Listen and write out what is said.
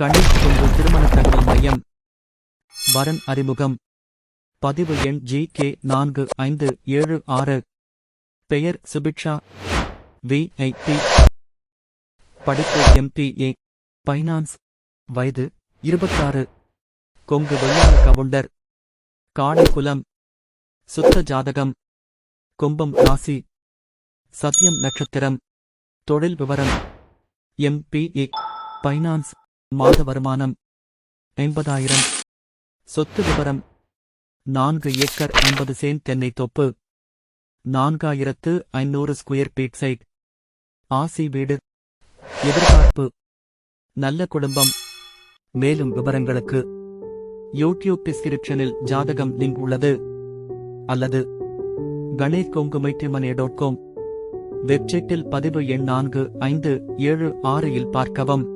கணேஷ் கொங்கு திருமண தகவல் மையம். வரன் அறிமுகம். பதிவு எண் ஜி கே நான்கு ஐந்து ஏழு ஆறு. பெயர் சுபிக்ஷா. விஐபி பி படிப்பு எம்பிஏ பைனான்ஸ். வயது இருபத்தாறு. கொங்கு வெள்ளாள கவுண்டர். காடைக்குலம் சுத்த ஜாதகம். கும்பம் ராசி. சத்யம் நட்சத்திரம். தொழில் விவரம். MBA finance. மாத வருமானம் ஐம்பதாயிரம். சொத்து விவரம் நான்கு ஏக்கர் ஐம்பது சேன் தென்னை தொப்பு நான்காயிரத்து ஐநூறு ஸ்கொயர் பீட் சைட். ஆசி வீடு எதிர்பார்ப்பு நல்ல குடும்பம் மேலும் விவரங்களுக்கு யூடியூப் டிஸ்கிரிப்ஷனில் ஜாதகம் லிங்க் உள்ளது. அல்லது கணேஷ் கொங்குமைத்திமனே டாட் காம் வெப்சைட்டில் பதிவு எண் நான்கு ஐந்து ஏழு ஆறு இல் பார்க்கவும்.